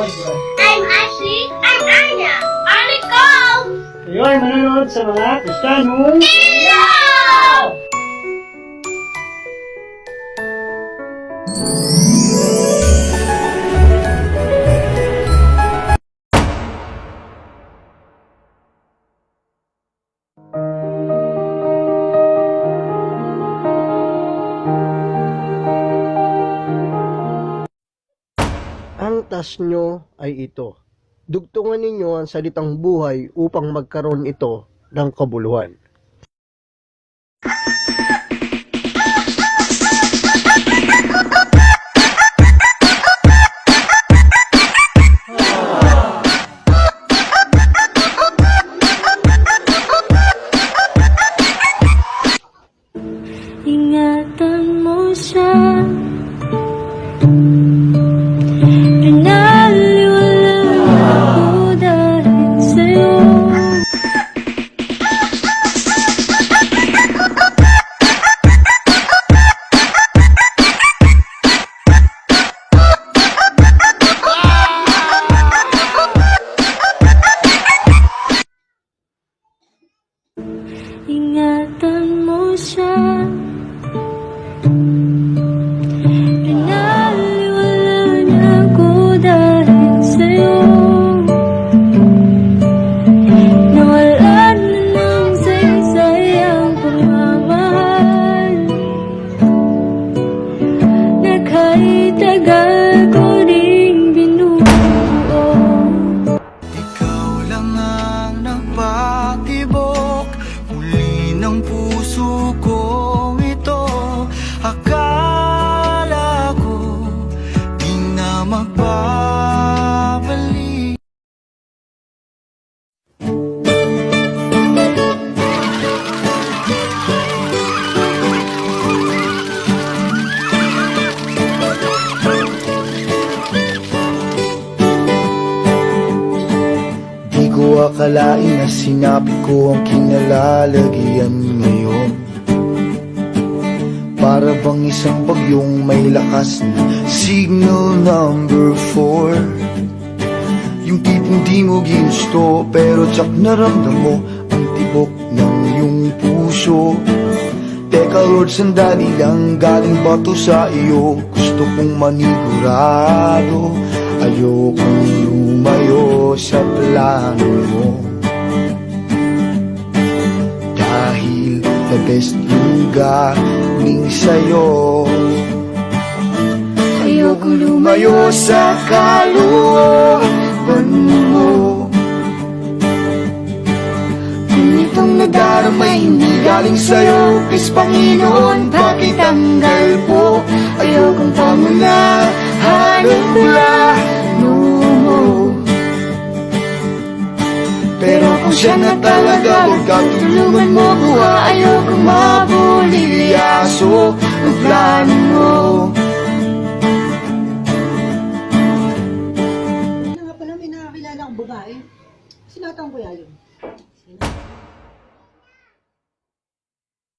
I'm Ashley. I'm Anya. I'm Nicole. Kayo ay manonood sa mga Kristiyanong Ang task nyo ay ito. Dugtungan ninyo ang salitang buhay upang magkaroon ito ng kabuluhan. Akalain na sinabi ko ang kinalalagyan ngayon. Para bang isang bagyong may lakas na signal number 4 Yung tipong di mo ginusto pero tsak naramdam mo ang tibok ng iyong puso. Teka Lord, sandali lang galing ba to sa iyo? Gusto kong manigurado Ayokong lumayo sa plano mo. Dahil the best yung galing sa'yo. Ayokong lumayo sa kalooban mo. Kung itong nadarama hindi galing sa'yo. Please Panginoon, pakitanggal po Pero kung siya na talaga Huwag ka tulungan mo Buha ayokong mabuli Aso ang plano mo Ano nga pala may nakakilala akong babae? Sinatang ko yun. Sino?